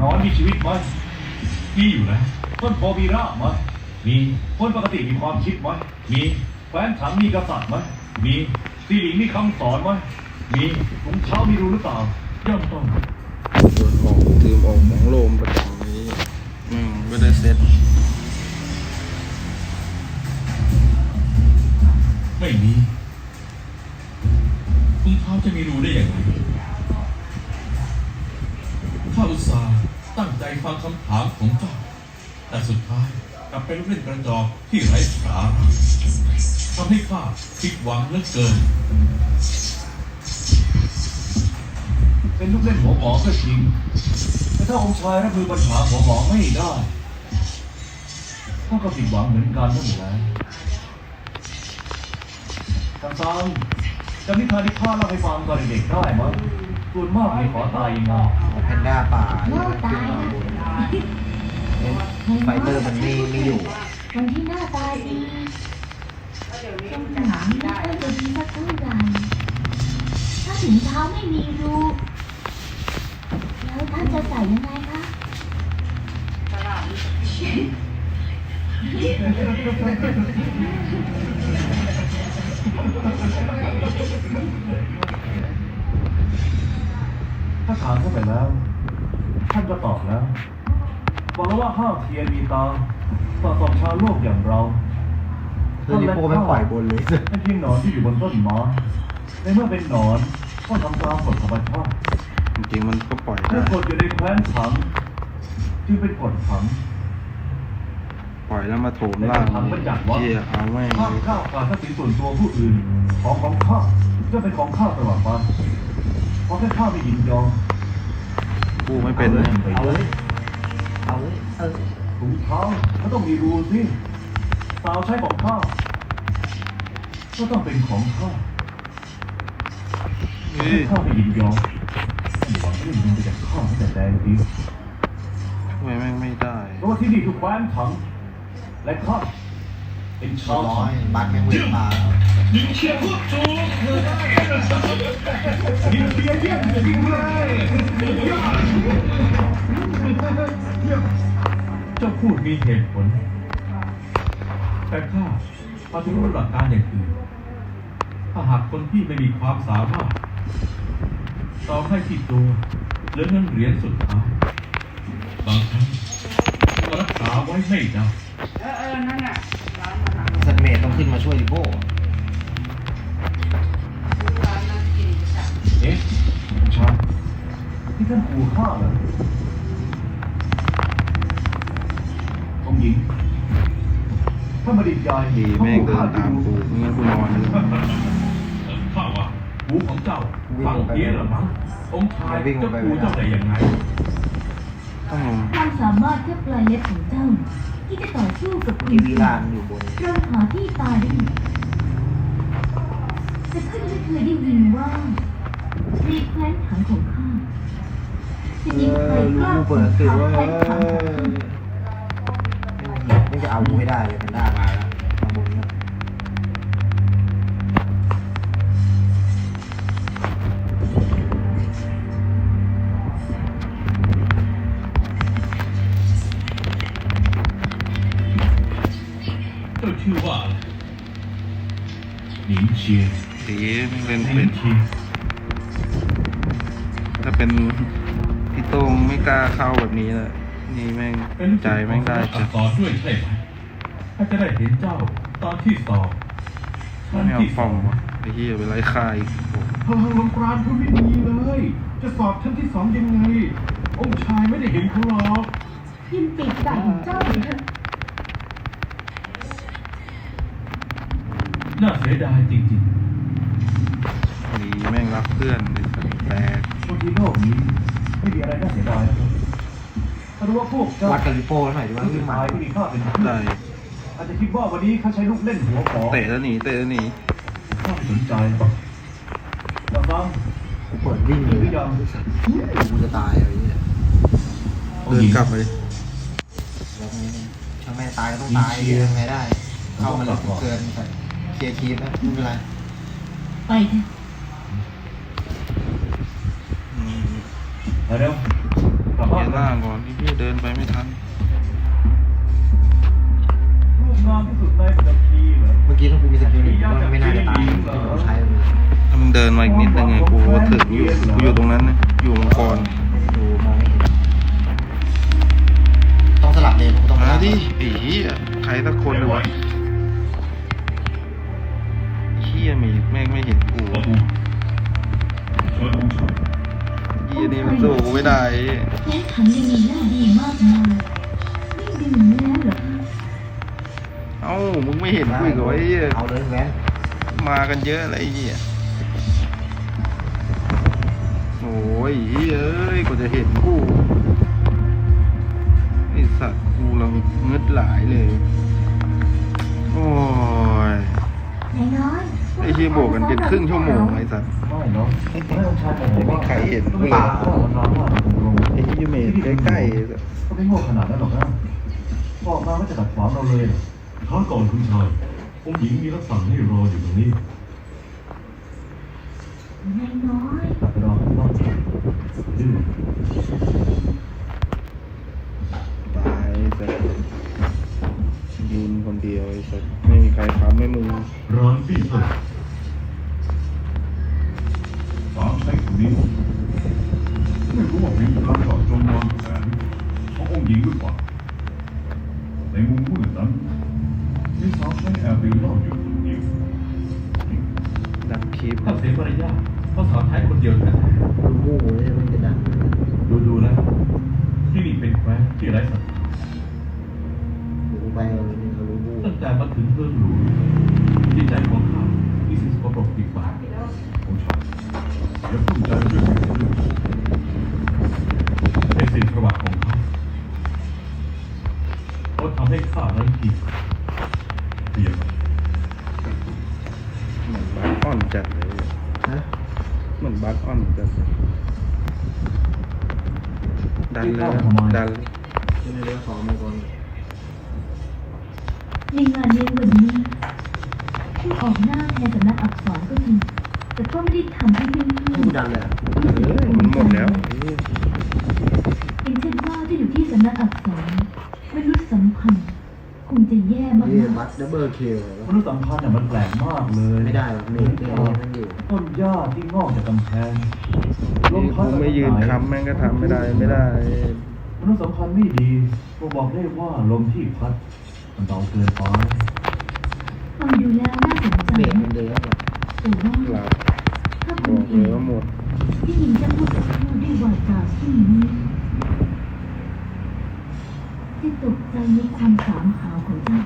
นอนมีชีวิตไหมมีอยู่แล้วต้นโพมีรากไหมมีคนปกติมีความคิดไหมมีแฟนฉันมีกษัตริย์ไหมมีซีหลิงมีคำสอนไหมมีถุงเท้ามีรูหรือเปล่าย่อมต้องโดนออกตืมออกของโลมประจำนี้อืมก็ได้เซ็ตไม่มีคุณเท้าจะมีรูได้อย่างไร ข้าอุตส่าห์ตั้งใจฟังคำถามของเจ้า แต่สุดท้ายกลับเป็นลูกเล่นกระจอกที่ไร้สาระทำให้ข้าผิดหวังเหลือเกิน เป็นลูกเล่นหัวหมอก็จริง แต่ถ้าองค์ชายรับมือปัญหาหัวหมอไม่ได้ท่าก็ผิดหวังเหมือนกันนั่นแหละต่างๆจำนิทานที่ข้าเล่าให้ฟังตอนเด็กๆได้มั้ย ส่วนมากมีขอตายยังไงแพนด้าป่าโง่ตายไฟเตอร์มันไม่ไม่อยู่คนที่หน้าตาดีตรงหนังไม่ค่อยจะดีสักเท่าไหร่ถ้าถึงเท้าไม่มีรู แล้วท่านจะใส่ยังไงคะ ถ้าถามเข้าไปแล้ว ท่านก็ตอบแล้วบอกแล้วว่าห้ามเทียนมีตาสอดส่องชาวโลกอย่างเราคือนิโป้ไม่ปล่อยบนเลยเป็นเพียงหนอนที่อยู่บนต้นไม้ในเมื่อเป็นหนอนก็ทำตามกฎธรรมชาติจริงๆมันก็ปล่อยเมื่ได้อกฎอยู่ในแคว้นขังจึงเป็นกฎขังปล่อยแล้วมาโถมล่างเที่ยเอาไม่งห้ามข้าวขาดทรัพย์สินส่วนตัวผู้อื่นของของข้าจะเป็นของข้าตลอดไปเพราะแค่ข้าไม่ยินยอมกู้ไม่เป็นเลยเอาเลยเอาเลยเออถุงเท้าก็ต้องมีรูสิสาวใช้ของข้าก็ต้องเป็นของข้านี่ข้าไม่ยินยอมไม่หวังเรื่องเงินไปจากข้าตั้งแต่แดงดีทำไมแม่งไม่ได้เพราะว่าที่นี่คือแคว้นถังและข้าเป็นชาวร้อถังยบัตรแมงเวทมาแล้วยิงเชียร์พวกจู ยิงเบียร์เยี่ยมจริงเลยเจ้าพูดมีเหตุผล แต่ข้าพอจะรู้หลักการอย่างอื่น ถ้าหากคนที่ไม่มีความสามารถต่อให้ที่ตัวหลือเงินเหรียญสุดท้ายบางครั้งก็รักษาไว้ไม่ได้เออเออนั่นน่ะร้านมันอะสัตว์เมดต้องขึ้นมาช่วยดิโป้ ที่ท่านขู่ข้าเหรอองหญิงถ้ามาดิยายดีแม่งเดินตามกูไม่งั้นกูนอนเลยข้าว่าหูของเจ้าฟังเพี้ยนหรือมั้งองค์ชายจะขู่เจ้าได้ยังไงต้องลงความสามารถแค่ปลายเล็บของเจ้า ที่จะต่อสู้กับคุณทีวีลานอยู่บนเราหาที่ตายได้ไหมแต่ข้ายังไม่เคยได้ยินว่าในแคว้นถังของข้า เอมีใครอกรู้ล้ากูขเปินดตื่นขาว่าแคเอว้นถังของอข้าไม่จะเอากูให้ได้เลยแพนด้ามาแล้วมาบนแล้วเจ้าชื่อว่าอะไรหนิงเชียร์ดีแม่งเล่นหนิเป็งนเชียร์ถ้าเป็น พี่โต้งไม่กล้าเข้าแบบนี้เลยนี่แม่งเป็นลูกใจแม่งได้อัจะกษรด้วยใช่ไหมถ้าจะได้เห็นเจ้าตอนที่สอบชั้นไม่เอาที่ฟสอองงวะไอ้เหี้ยไปไล่ฆ่าอีกโอ้โหพลังลมปราณคุณไม่ดีเลย จะสอบชั้นที่สองยังไง องค์ชายไม่ได้เห็นเขาหรอกพิมพ์ปีกไก่ของเจ้าเถอะน่าเสียดายจริงดีแม่งรักเพื่อนไอ้สัตว์แตกบางทีโลกนี้ ไม่มีอะไรน่าเสียดายนะครับถ้ารู้ว่าพวกเจ้าวัดกับดิโป้หน่อยดิว่าลูกขึ้นมาชายที่มีค่าเป็นเพื่อนได้อาจจะคิดว่าวันนี้เขาใช้ลูกเล่นหัวขอเตะแล้วหนีเตะแล้วหนีข้าไม่สนใจแต่ฟังกูเปิดวิ่งเลยกูจะตายอะไรเนี่ยเดินกลับไปดิแล้วไงช่างแม่ตายก็ต้องตายยังไงได้ เข้ามาเลยเกินแต่เคลียร์คีฟนะไม่เป็นไรไปเถอะ อืม มา เร็วไปกลับเปบ้าลี่ยนนร่างก่อนที่พี่เดินไปไม่ทัน รูปงามที่สุดในปัตตภีเหรอเมื่อกี้ถ้ากูมีสกิลหนึ่งก็ไม่น่าจะตายที่เราใช้เลยถ้ามึงเดินมาอีกนิดนึงไงกูก็ถึงอยู่กูอยู่ตรงนั้นนะอยู่มังกรดูมองไม่เห็นต้องสลับเลนกูต้องมาสลับดิไอ้เหี้ยใครสักคนเลยวะเหี้ยมีแม่งไม่เห็น เหี้ยนี่มันสู้กูไม่ได้แค่ขันยังมีหน้าดีมากมายไม่ดื่มแล้วเหรอคะเอ้ามึงไม่เห็นกูอีกเหรอไอ้เหี้ยเอาเลยแว้นมากันเยอะอะไรไอ้เหี้ยโอ้ยเหี้ยเอ้ยกว่าจะเห็นกูไอสัตว์กูเราเงืดหลายเลย โอ้ยนายน้อย ไอเชียโบกกันเป็นครึ่งชั่วโมงไอ้สัตว์ไม่เนาะไม่ต้องใช้ผมไม่มีใครเห็นต้องป่าก็มันร้อนว่าลยไอ้เหี้ยเมดใกล้ๆไอ้สัตว์ก็ไม่โง่ขนาดนั้นหรอกนะบอกมาว่าจะดัดขวางเราเลยเหรอท้าก่อนคุณชายองค์หญิงมีรับสั่งให้รออยู่ตรงนี้นายน้อย ในงานเลี้ยงวันนี้ผู้ออกหน้าแทนสำนักอักษรก็จริงแต่ก็ไม่ได้ทำให้เพื่อนให้กูดันเลยอะเอ้ยมันหมดแล้วไอ้เหี้ยๆเป็นเช่นว่าที่อยู่ที่สำนักอักษรมนุษย์สัมพันธ์คงจะแย่มากนี่ๆบัตดับเบิลคิวมนุษย์สัมพันธ์เนี่ยมันแปลกมากเลยไม่ได้หรอกเมทเมทมันอยู่ต้นหญ้าที่งอกจากกำแพงนี่กูไม่ยืนค้ำแม่งก็ทำไม่ได้ไม่ได้ มนุษย์สัมพันธ์ไม่ดีก็บอกได้ว่าลมที่พัด มันเบาเกินไปฟังดูแล้วน่าสนใจเมทนะมันเดินแต่ว่าหลับถ้าบคุอณกเอเลยงว่าหมดที่ยิงจะพูดกับผู้ด้วยวาจาเช่นนี้จะตกใจในความสามหาวของเจ้า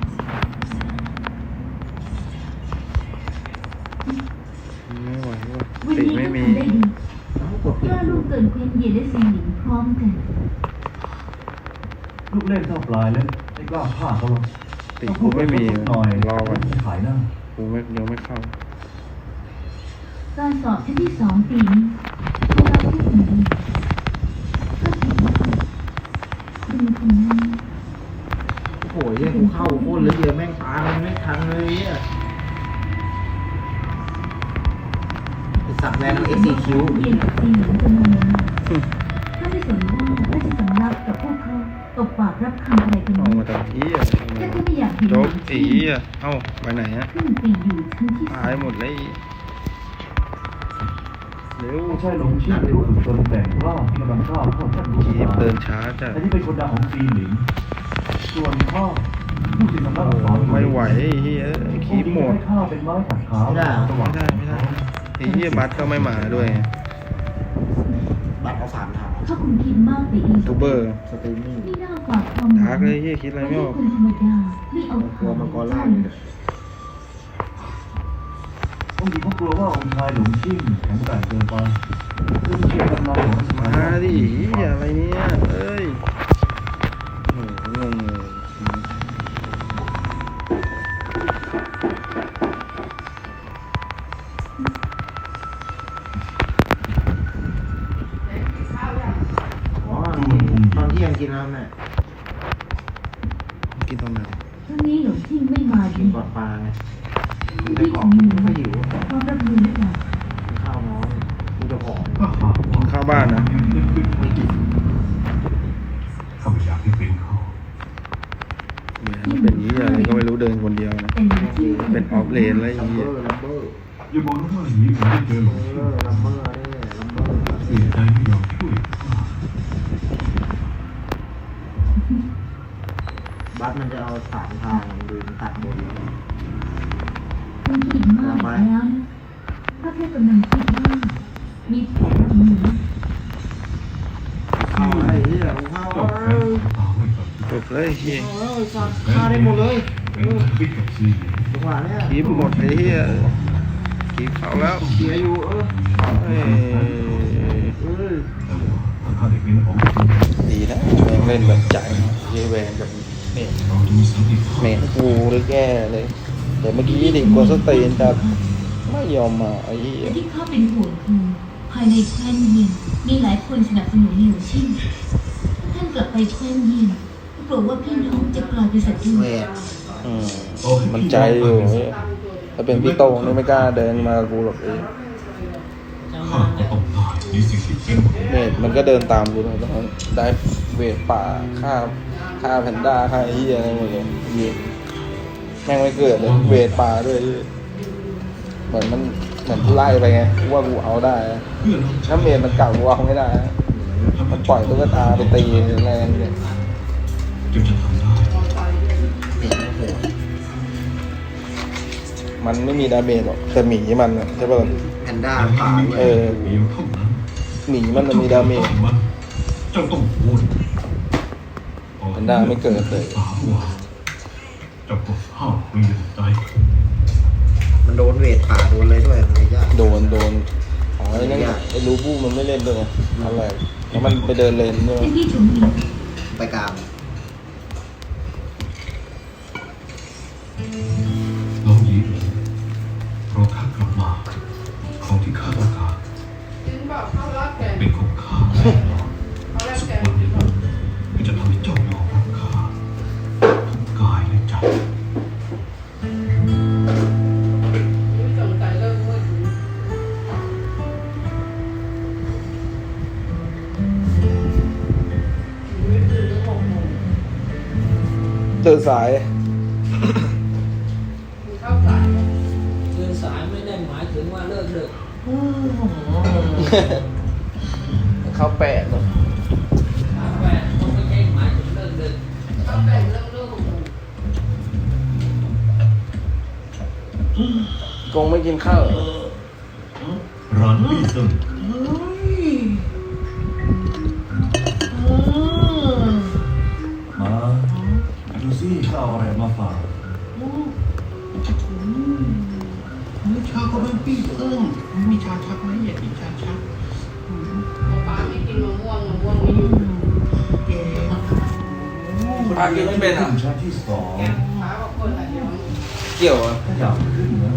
ไม่ไหวว่ะวันตินี้ไม่ก็มี ทำได้ดีแล้วกดกผิดล้าลูกเกินเคว้นเหยียดและสิงหลิงพร้อมกัน ลูกเล่นเท่าปลายแล้วไม่กล้าฆ่าเขาหรอก ติกูไม่มีหน่อยรอก่อนขายหน้ากูไม่ยังไม่เข้าการสอบชั้นที่สองปีนี้พวกเราทุกคนดี เห็นโจ๊กหนังไอ้ที่เหี้ยเอ้า ไปไหนฮะขึ้นไปอยู่ชั้นที่สตาอยงหมดเลย เร็วไม่ใช่หลงชื่อลูกฝึกตนแต่งกล้าที่กำลังกล้าเข้าท่านดูคีบเดินช้าจ้ะอันนี้เป็นคนดังของซีหลิง ส่วนข้าผู้ที่สำนักอักษรไม่ไหวไอ้เหี้ยคีบหมดให้ข้าเป็นไม้ขัดขาไม่ได้ไม่ได้ไอ้เหี้ยบัตก็ไม่มาด้วยบัตรเอาสามทางถ้าคุณคิดมากไปอีกทูเบอร์ สตรีมมิ่งไม่น่าฝากความหทัวักงเลยเหี้ยคิดอะไรไม่ออกคนธรรมดาไม่เอากลัวมังกรล่างเลยองค์หญิงเขากลัวว่าองค์ชายหลงชิ่งแข็งแกร่งเกินไปเรื่องเชื่อกำลังของมาดิเหี้ยอะไรเนี่ยเอ้ย แม่กินตอนไหนช่วงนี้หลวงพี่ไม่มากินปลอดปลาไงไม่ได้ของไม่ค่หิวก็รับรู้ได้ป่ข้าวน้อยมัจะผอมกินข้าวบ้านนะไม่กินข้าไม่อยากให้เป็นข้าวเนี่เป็นนี้อะไรก็ไม่รู้เดินคนเดียวนะ เป็นออฟเลนอะไรอย่างเงี้ยยบอกนะว่าอย่างนี้ผมไม่เจอหรอกลัมเบอร์ลัมเบอร์เสียใจไม่ยอมช่วย บัสมันจะเอาสามทางดูตัดบนคุณคิดมากแล้วถ้าแค่กำลังคิดว่ามีแผนแบบนี้เข้าไอ้เหี้ยเข้าเออตาจบเลยเฮียเออสัตว์ฆ่าได้หมดเลยปิดกับซีจังหวะเนี้ยคลิปหมดไอ้เฮียคลิปเขาแล้วเสียอยู่เออเอ้ยเออตีนะแม่งเล่นแบบใจเยแวนกับ เมทเราจะมีสันติภาพเมทกูเลยแย่เลย แต่เมื่อกี้ดิกดสเตนแต่ไม่ยอมมาไอ้เหี้ยที่ข้าเป็นห่วงคือภายในแคว้นยินมีหลายคนสนับสนุนหลิวชิ่งท่านกลับไปแคว้นยินก็กลัวว่าพี่น้องจะกลายเป็นศัตรูเวทอืมมันใจอยู่เว้ยถ้าเป็นพี่โต้งนี่ไม่กล้าเดินมากับกูหรอกเองข้าก็ต้องตายในสิ่งที่เป็นของเมทมันก็เดินตามกูเลยตอนนั้นได้เวทป่าฆ่า ฆ่าแพนด้าฆ่าไอ้เหี้ยอะไรหมดเลยยิงแม่งไม่เกิดเลยเวทป่าด้วยเหมือนมันเหมือนไล่ไปไงกูว่ากูเอาได้นะเพื่อเราถ้าเมทมันเก่ากูเอาไม่ได้นะมันปล่อยตุ๊กตาไปตีแรงเนี่ยจะจะทำได้เห็นโหดมันไม่มีดาเมจหรอกแต่หมีมันอะใช่ป่ะล่ะแพนด้าป่าด้วเอยอเดียวเท่านั้นหมีมันมันมีดาเมจมันเจ้าต้องพูด แพนด้าไม่เกิดเลยสามวันเจ้าก็ห้ามเปลี่ยนใจมันโดนเวทป่าโดนเลยด้วยอะไรยากโดนโดนอ๋อไอ้นั่นไอ้รูบูมันไม่เล่นด้วยไงอะไรแล้วมันไปเดินเลนด้วยเป็นพี่จุ๋มหลิงไปกลาง สายมีข้าวสารตื่นสายไม่ได้หมายถึงว่าเลิกดึกเข้าแปดเลยถ้าแฟนก็ไม่ใช่หมายถึงเลิกดึกข้าวแต่งเรื่องเรื่องหกโมงกงไม่กินข้าวเหรอ ดูสิข้าเอาอะไรมาฝากไม่ชาก็เป็นปี้เอิ้งมีชาชักไหมอยากกินชาชักป้าไม่กินมะม่วงมะม่วงไม่อยู่แกปากินไม่เป็นอะชั้นที่สองแกป้าบอกคนละเดียวเกี่ยวอะถ้าอยากขึ้นนะ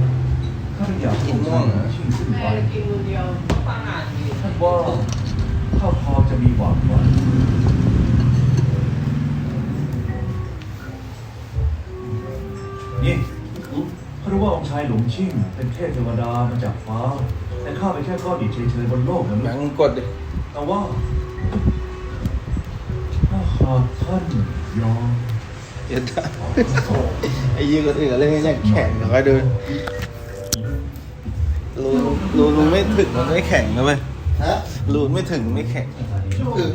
ถ้าอยากกินม่วงเหรอชื่อขึ้นแม่ไปกินมือเดียวป้าอาจมีท่านว่าข้าพอจะมีหวังว่า นี่ข้ารู้ว่าองค์ชายหลงชิ่งเป็นเทพเทวดามาจากฟ้า แต่ข้าเป็นแค่ก้อนอิฐเฉยๆบนโลกมนุษหนัย์งกดดิแต่ว่าถ้าหากท่านยอมเดี๋ยวนะไอ้ยี่คนอื่นเล่นกันอย่างแข็งเดี๋ยวคอยดูรูนรูนไม่ถึงมันไม่แข็งนะเว้ยฮะรูนไม่ถึงไม่แข็งถึง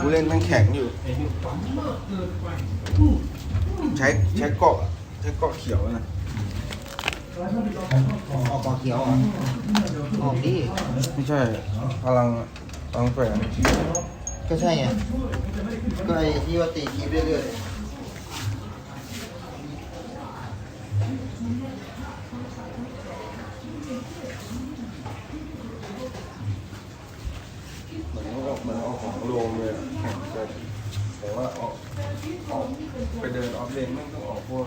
กูเล่นมันแข็งอยู่ ใช้ใช้เกาะใช้เกาะเขียวนะออกปอเขียวเหรอออกดิไม่ใช่พลังพลังแฝงก็ใช่ไงก็ไอ้ที่ว่าตีคีบเรื่อยเหมือนออกเหมือนออกของโรมเลยอะแข็งเกินแต่ว่าออกออก ไปเดินออฟเลนไม่ต้องออกพวก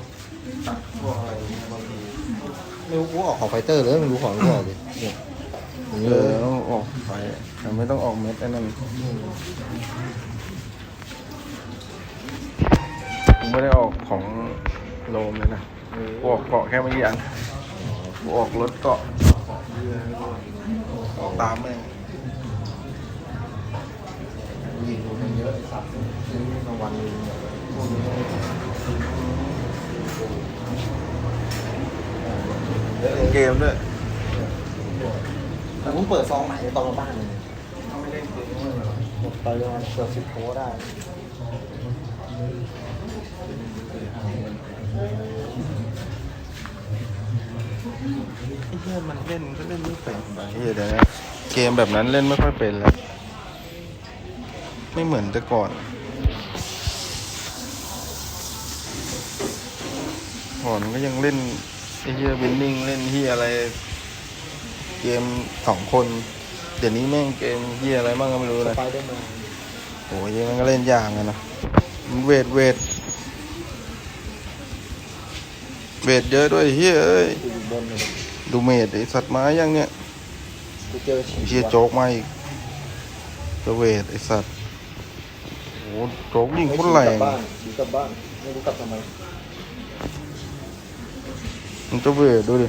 ตัดพวกอะไรอย่างเงี้ยบางทีๆไม่รู้กูออกของไฟเตอร์เลยไม่รู้ของกูออกดิเนี่ยเออต้องออกไปแต่ไม่ต้องออกเม็ดไอ้นั่นกูไม่ได้ออกของโรมเลยนะกูออกเกาะแค่ไม่กี่อันกูออกรถเกาะออกตามเลยยิงกูมันเยอะไอ้สัตว์ซื้อมาวันหนึงเนี่ยพวกนี้เล่น เกมด้วยแต่ผมเปิดซองใหม่ตอนมาบ้านเลยถ้าไม่เล่นเกมไม่เหรอหมดไปประมาณเกือบสิบโพสได้ ไอ้เหี้ยมันเล่นก็เล่นไม่เป็นไปเหี้ยเดี๋ยวนะเกมแบบนั้นเล่นไม่ค่อยเป็นแล้ว ไม่เหมือนแต่ก่อน ก่อนก็ยังเล่นไอ้เหี้ยวินนิ่งเล่นเหี้ยอะไร เกมสองคน เดี๋ยวนี้แม่งเกมเหี้ยอะไรบ้างก็ไม่รู้เลยไปเดอร์แมนโอ้ยมันก็เล่นยากอะนะมันเวทเวทเวทเยอะด้วยเฮ้ยเอ้ยอยู่บนเลยดูเมดไอสัตว์ไม้ยังเนี่ยกูเจอเฮียโจ๊กมาอีกจะเวทไอสัตว์โอ้โหโจ๊กยิงโคตรแรง บ้านฉีกลับบ้าน ไม่รู้กลับทำไม มันจะเวทดูดิ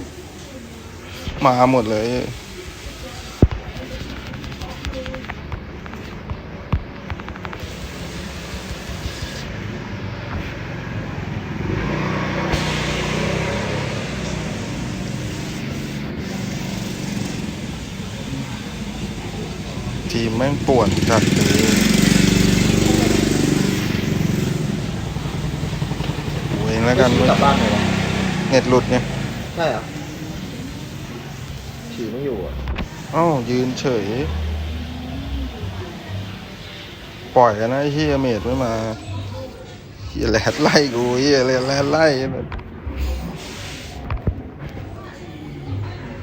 มาหมดเลยทีมแม่งป่วนจัดเลยโอ้ยแล้วกันไม่ฉีกกลับบ้านเลยวะเน็ตหลุดเนี่ยใช่เหรอฉีไม่อยู่อะเอ้ายืนเฉย ปล่อยกันนะไอ้เฮียเมดไม่มาเฮียแลดไล่กูเฮียแลดแลดไล่แบบ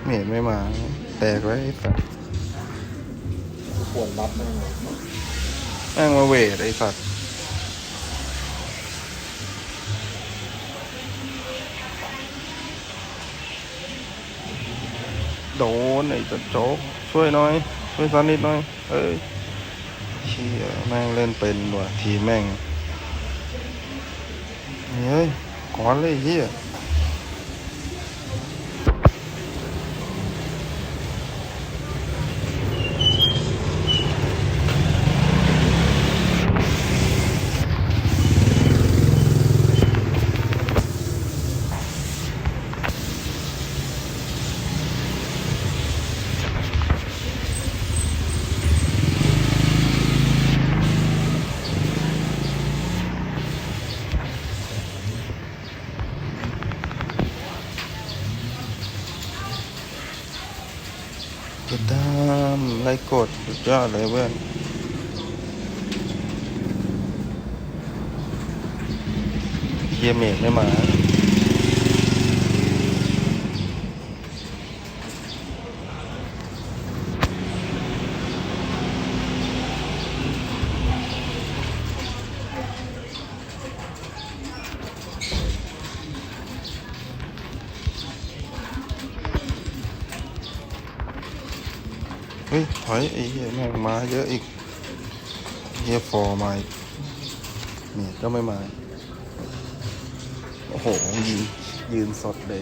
เมดไม่มา แตกไว้ไอ้สัตว์กูปวดรับแม่งเลยแม่งมาเวทไอ้สัตว์ โดนไอ้ตัดโจ๊กช่วยหน่อย ช่วยสันนิดหน่อย เอ้ยเชี่ยแม่งเล่นเป็นว่ะทีแม่งเฮ้ยก่อนเลยไอ้เฮีย กดดามไล่กดสุดยอดเลยเพื่อนเฮียเมกไม่มา อ้เหี้ยแม่งมาเยอะอีกเฮียฟอร์มาอีกนี่ก็ไม่มา โอ้โหยืนยืนสดเลย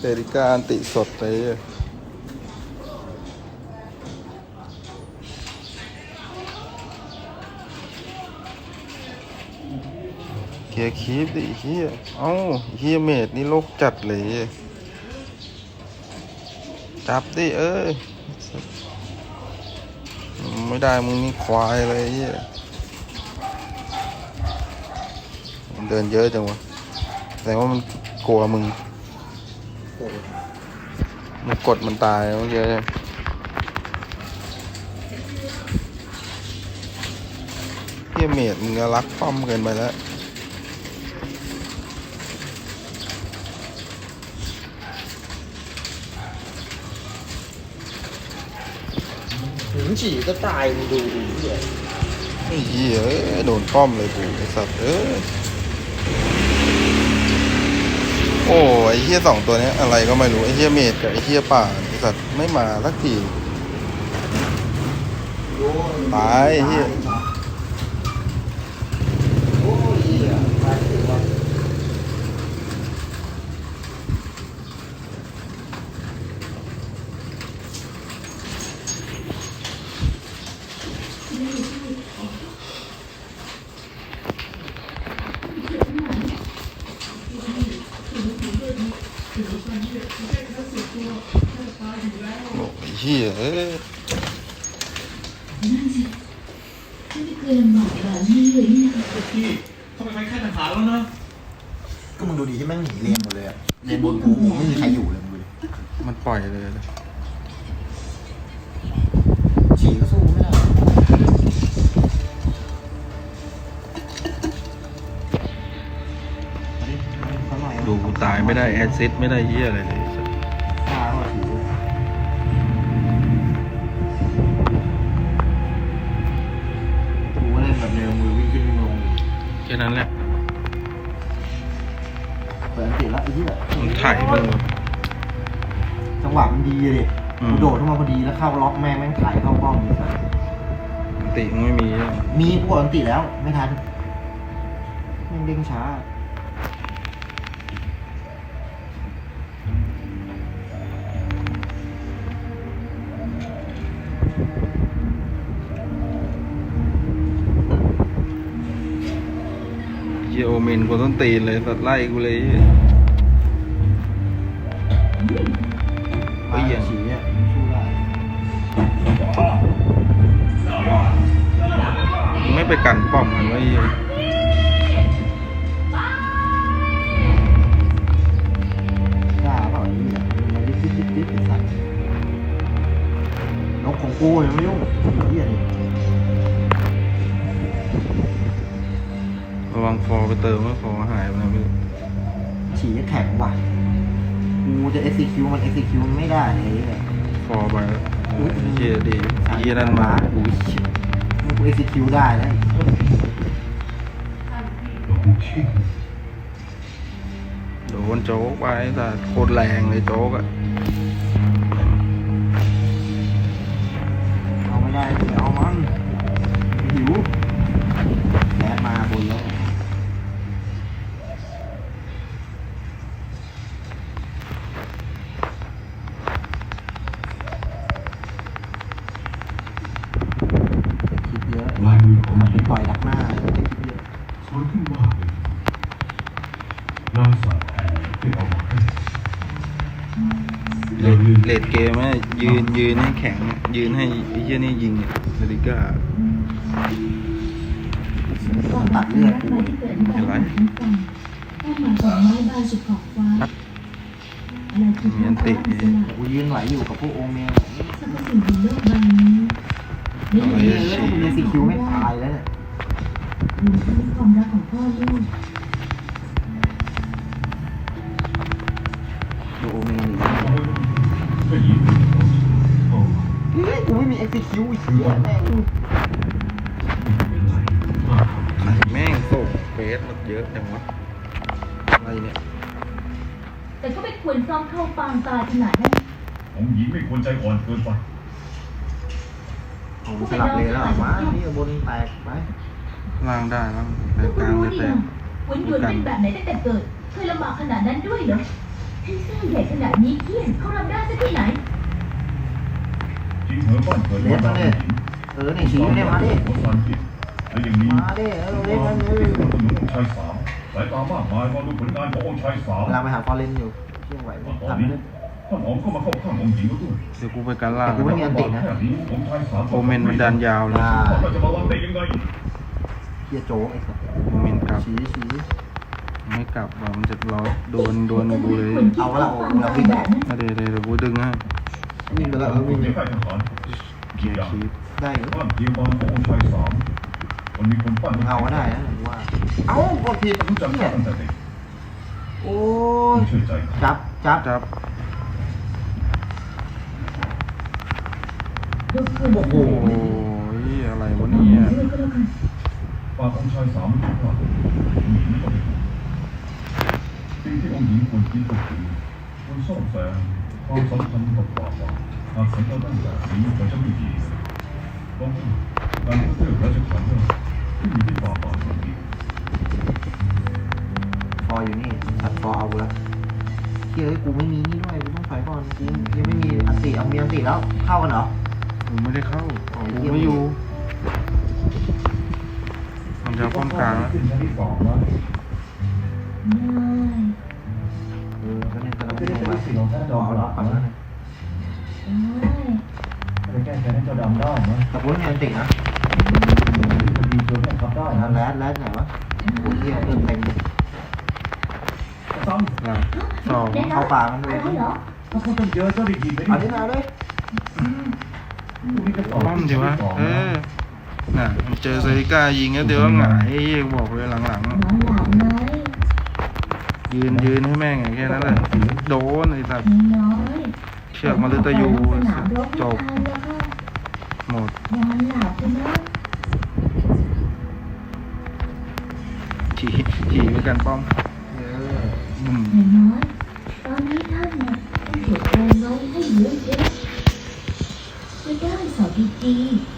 เดริกาอันติสดเลยเคลียร์คีปดิเฮียเอ้าเฮียเมดนี่โลกจัดเลย จับดิเอ้ยไม่ได้มึงนี่ควายเลยไอ้เหี้ยมันเดินเยอะจังวะแสดงว่ามันกลัวมึง มันกดมันตายเมื่อกี้ใช่ไหมเฮียเมดมึงรักป้อมเกินไปแล้ว ฉีก็ตายมึงดูดูเหี้ยไอ้เหี้ยเอ้ยโดนป้อมเลยกูไอ้สัตว์เอ้ยโอ้ไอ้เหี้ยสองตัวเนี้ยอะไรก็ไม่รู้ไอ้เหี้ยเมดกับไอ้เหี้ยป่าไอ้สัตว์ไม่มาสักทีตายไอ้เหี้ย โอ้ยเหี้ยตายถึงวัน ไเหี้ยเอ้ย นั่นสิฉันไม่เคยลำบากแบบนี้เลยนี่นะ พี่ทำ ไมไปแค่ทหารแล้วนะก็มึงดูดีที่แม่งหนีเรียนหมดเลยอะเรียนบนกูไม่มีใครอยู่เลยมึงดูดิมันปล่อยเลยนะฉี่ก็สู้ไม่ได้ ดูกูตายไม่ได้แอดซิดไม่ได้เหี้ยอะไรเลย นั้นแหละเปิดอันติดแล้วไอ้เหี้ยมันถ่ายมึงจังหวะมันดีเลยอืมกูโดดเข้ามาพอดีแล้วเข้าล็อกแม่งแม่งถ่ายเข้าป้อมเลยสัสติมึงไม่มีอะมีกูกดอันติแล้ว ไม่ทันแม่งเด้งช้า อเมนกูต้นตีนเลยสัตว์ไล่กูเลยเหี้ยเฮ้ยอย่างฉี่อะสู้ได้มึงไม่ไปกันป้อมมันไว้เหี้ยกล้าเปล่าไอ้เหี้ยมันดิ๊ดดิ๊ดดิ๊ดดิ๊ดไอ้สัตว์นกของกูยังไม่ยุ่งไอ้เหี้ยนี่ ระวังฟอร์ไปเติมว่าฟอร์หายไปนะพี่ฉี่จะแข็งว่ะกูจะ execute มัน execute มันไม่ได้ไอ้เหี้ยฟอร์ไปแล้วเหี้ยดีไอ้เหี้ยนั่นมากูชิบมึงกู execute ได้แล้วโดนโจ๊กไปแต่โคตรแรงเลยโจ๊กอะเอาไม่ได้ไปเอามันหิวแลมาบนแล้ว ยืนยืนให้แข็งยืนให้ไอ้เหี้ยนี่ยิงเนี่ยนาฬิกาต้องตัดเลือดรักไม้ที่เกิดที่บ้านทั้งกองเป้าหมายของไม้บานสุดขอบฟ้าอะไรคือความรักอิสระกูยืนไหวอยู่กับพวกโอเมนสรรพสิ่งบนโลกใบนี้ไม่เฮ้มียอะไรเล่นกูมีซีคิวไม่ตายแล้วเนี่ยรวมทั้งความรักของพ่อลูก กูไม่มี execute ไอ้เหี้ยแม่งเป็นไรมากใครแม่งส่งเฟสมันเยอะจังวะอะไรเนี่ยแต่ก็ไม่ควรซ้อมเข้าปางตายขนาดนั้นของหญิงไม่ควรใจอ่อนเกินไปโอ้โหสลับเลยแล้วมานี่บนแตกไปล่างได้แล้วเธแต่อกก็ลางรู้ไม่ดีแตกนะวนหยวนเป็นแบบไหนตั้งแต่เกิดเคยลำบากขนาดนั้นด้วยเหรอที่เสื้อใหญ่ขนาดนี้เพี้ยนเขารับได้ซะที่ไหนจริง เหรอบ้าเกิดวันดาวหญิงเออเนี่ยฉีอยู่เนี่ยมาดิของสันติและอย่างนี้มาดิเออเล่นมันเลที่ยสนับสนุนองค์ชายสามสายตามากมายรอดูผลงานขององค์ชายสามเวลาไปหาฟอร์เรนอยู่เที่ยงไหวตอนตัดนี้เลยท่านอ๋อมก็มาเข้าข้างองค์หญิงด้วยเดี๋ยวกูไปกันล่างแต่กูไม่มีอันติดนะแค่นี้องค์ชายสามโอเมนมันดันยาวเลยอ่าเราจะมาวางได้ยังไงเที่ยโจ๊กไอ้สัสโอเมนกลับชี้ชี้ไม่กลับมันจะรอโดนโดนกูเลยเอาละเอาละวิ่งออกมาเดี๋ยวเดี๋ยวเดี๋ยวกูดึงให้ วิ่งไปแล้วเออวิ่งไปแล้วเกียร์คีบได้อยู่บ้นเทียมบานขององค์ชายสามมันมีคนปั้นมึงเอาก็ได้นะผมว่า เอ้ากดผิดรู้จักเนี่ยตั้งแต่เด็กโอ้ยเชื่อใจจับจับจับโอ้โหโอ้ยอะไรวะเนี่ยปากองชายสามไม่ถูกว่าองหญิงไม่ต้องสิ่งที่องค์หญิงควรคิดก็คือควรซ่อมแซม ความสัมพันธ์กับป่าป่าหากสัญญาณแบบนี้มันจะไม่ดีเพราะว่าการเลือกราชการที่มีที่ป่าป่าตรงนี้ฟออยู่นี่ตัดฟอเอากูแล้วเฮ้ยกูไม่มีนี่ด้วยกูต้องถอยก่อนกูยังไม่มีอันติเอามีอันติแล้วเข้ากันเหรอกูไม่ได้เข้าอ๋อกูเหี้ยไม่อยู่มันจะป้องกันแล้ว ขึ้นชั้นที่สองแล้วไม่เออก็นสิ่งลงมาต่อเอาล็อกก่อนแล้วนะได้แกให้เจ้าดำได้นะแต่กูไม่มีอันตินะมันดีตัวแม่ทับได้แล้นะวแรดแรดไหนวะโอ้ยเฮียเติมเต็มเลยซ้หลังสองเข้าป่ามันเลยถ้าเขาต้องเจอเจ้าได้ยินไหมเอาเนี่ที่ยนาเลยป้อมดีวะเออน่ะเจอเซริก้ายิงก็เดี๋ยวก็หงายไอ้เหี้ยบอกเลยหลังนอนหลับไหมๆ ยืนยืนให้แม่งไงแค่นั้นแหละโดนไอ้สัตว์มีน้อยเชือกมาเลยตะยูสนามรบจบไม่ทันแล้วค่ะหมดนอนหลับไปนะถีถีไปกันป้อมเอออืมอย่างน้อยตอนนี้ท่านน่ะต้องเก็บเงินไว้ให้เหลือเยอะจะได้สอบดีๆ